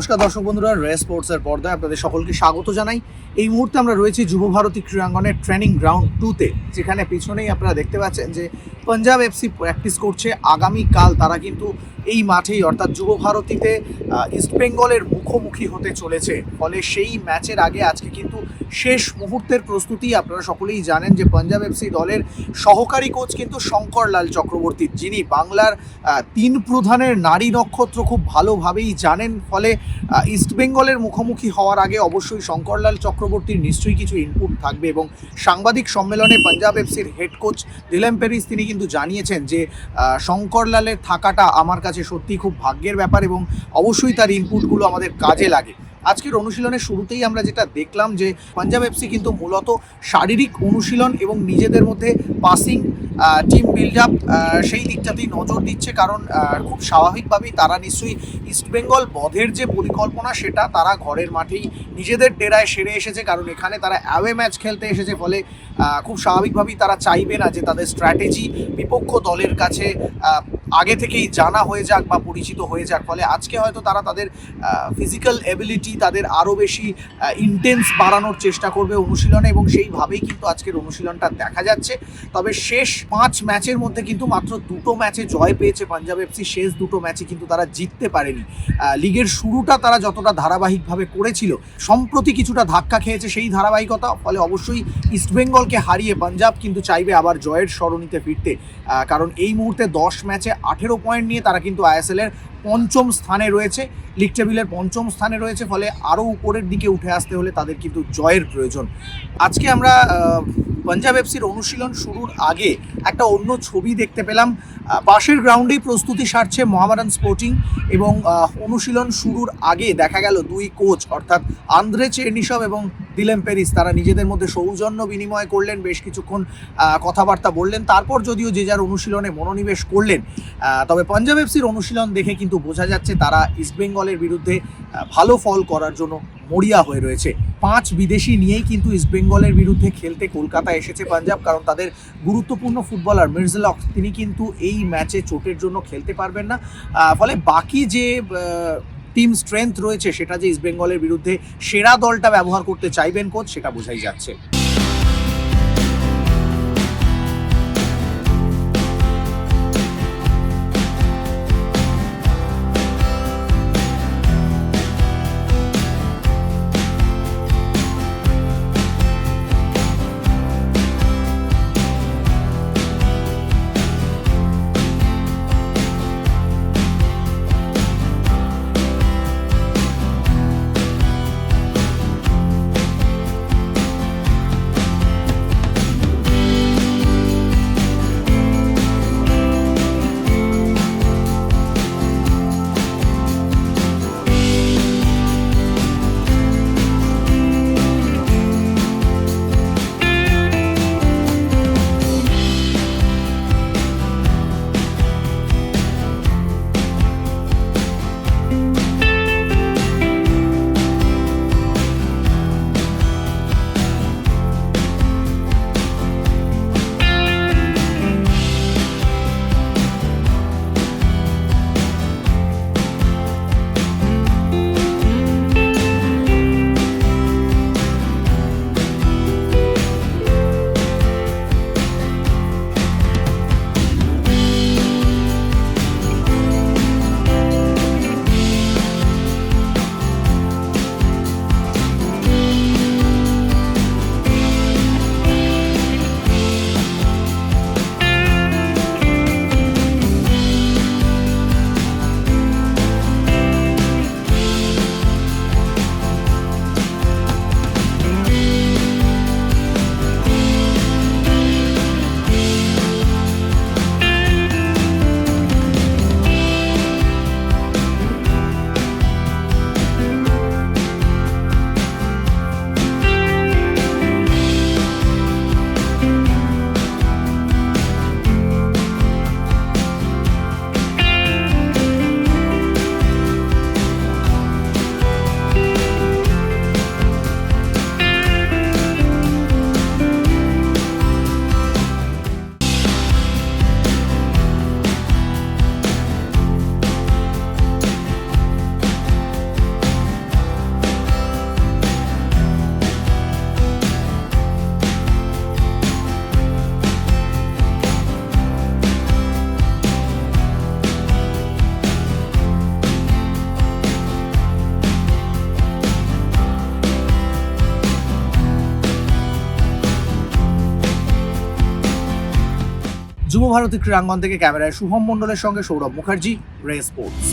নমস্কার দর্শক বন্ধুরা, রে স্পোর্টসের পর্দায় আপনাদের সকলকে স্বাগত জানাই। এই মুহূর্তে আমরা রয়েছি যুব ভারতী ক্রীড়াঙ্গনের ট্রেনিং গ্রাউন্ড টুতে, যেখানে পিছনেই আপনারা দেখতে পাচ্ছেন যে পাঞ্জাব এফসি প্র্যাকটিস করছে। আগামীকাল তারা কিন্তু এই মাঠেই, অর্থাৎ যুব ভারতীতে ইস্টবেঙ্গলের মুখোমুখি হতে চলেছে। ফলে সেই ম্যাচের আগে আজকে কিন্তু শেষ মুহূর্তের প্রস্তুতি আপনারা সকলেই জানেন যে পাঞ্জাব এফসি দলের সহকারী কোচ কিন্তু শঙ্করলাল চক্রবর্তী, যিনি বাংলার তিন প্রধানের নারী নক্ষত্র খুব ভালোভাবেই জানেন। ফলে ইস্টবেঙ্গলের মুখোমুখি হওয়ার আগে অবশ্যই শঙ্করলাল চক্রবর্তীর নিশ্চয়ই কিছু ইনপুট থাকবে এবং সাংবাদিক সম্মেলনে পাঞ্জাব এফসির হেড কোচ দিলেম পেরিস তিনি কিন্তু জানিয়েছেন যে শঙ্করলালের থাকাটা আমার কাছে সত্যিই খুব ভাগ্যের ব্যাপার এবং অবশ্যই তার ইনপুটগুলো আমাদের কাজে লাগে। আজকের অনুশীলনের শুরুতেই আমরা যেটা দেখলাম যে পাঞ্জাব এফসি কিন্তু মূলত শারীরিক অনুশীলন এবং নিজেদের মধ্যে পাসিং টিম বিল্ড আপ সেই দিকটাতেই নজর দিচ্ছে। কারণ খুব স্বাভাবিকভাবেই তারা নিশ্চয়ই ইস্টবেঙ্গল বধের যে পরিকল্পনা সেটা তারা ঘরের মাঠেই নিজেদের ডেরায় সেরে এসেছে। কারণ এখানে তারা অ্যাওয়ে ম্যাচ খেলতে এসেছে ফলে খুব স্বাভাবিকভাবেই তারা চাইবে না যে তাদের স্ট্র্যাটেজি বিপক্ষ দলের কাছে আগে থেকেই জানা হয়ে যাক বা পরিচিত হয়ে যাক। ফলে আজকে হয়তো তারা তাদের ফিজিক্যাল এবিলিটি তাদের আরও বেশি ইন্টেন্স বাড়ানোর চেষ্টা করবে অনুশীলনে এবং সেইভাবেই কিন্তু আজকের অনুশীলনটা দেখা যাচ্ছে। তবে শেষ পাঁচ ম্যাচের মধ্যে কিন্তু মাত্র দুটো ম্যাচে জয় পেয়েছে পাঞ্জাব এফসি শেষ দুটো ম্যাচে কিন্তু তারা জিততে পারেনি। লিগের শুরুটা তারা যতটা ধারাবাহিকভাবে করেছিল, সম্প্রতি কিছুটা ধাক্কা খেয়েছে সেই ধারাবাহিকতা, ফলে অবশ্যই ইস্টবেঙ্গলকে হারিয়ে পাঞ্জাব কিন্তু চাইবে আবার জয়ের সরণিতে ফিরতে। কারণ এই মুহূর্তে দশ ম্যাচে আঠেরো পয়েন্ট নিয়ে তারা কিন্তু আইএসএল এর পঞ্চম স্থানে রয়েছে। লিগ টেবিলের পঞ্চম স্থানে রয়েছে, ফলে আরও উপরের দিকে উঠে আসতে হলে তাদের কিন্তু জয়ের প্রয়োজন। আজকে আমরা পাঞ্জাব এফসির অনুশীলন শুরুর আগে একটা অন্য ছবি দেখতে পেলাম। পাশের গ্রাউন্ডেই প্রস্তুতি সারছে মহামারান স্পোর্টিং এবং অনুশীলন শুরুর আগে দেখা গেল দুই কোচ অর্থাৎ আন্দ্রে চেরনিসব এবং দিলেম পেরিস। তারা নিজেদের মধ্যে সৌজন্য বিনিময় করলেন, বেশ কিছুক্ষণ কথাবার্তা বললেন। তারপর যদিও যে যার অনুশীলনে মনোনিবেশ করলেন তবে পাঞ্জাব এফসির অনুশীলন দেখে কিন্তু বোঝা যাচ্ছে তারা ইস্টবেঙ্গলের বিরুদ্ধে ভালো ফল করার জন্য মরিয়া হয়ে রয়েছে। পাঁচ বিদেশি নিয়েই কিন্তু ইস্টবেঙ্গলের বিরুদ্ধে খেলতে কলকাতা এসেছে পাঞ্জাব, কারণ তাদের গুরুত্বপূর্ণ ফুটবলার মির্জলক তিনি কিন্তু এই ম্যাচে চোটের জন্য খেলতে পারবেন না। ফলে বাকি যে টিম স্ট্রেংথ রয়েছে, সেটা যে ইস্টবেঙ্গলের বিরুদ্ধে সেরা দলটা ব্যবহার করতে চাইবেন কোচ, সেটা বোঝাই যাচ্ছে। যুব ভারতী ক্রীড়াঙ্গন থেকে ক্যামেরায় শুভম মন্ডলের সঙ্গে সৌরভ মুখার্জি রে স্পোর্টস।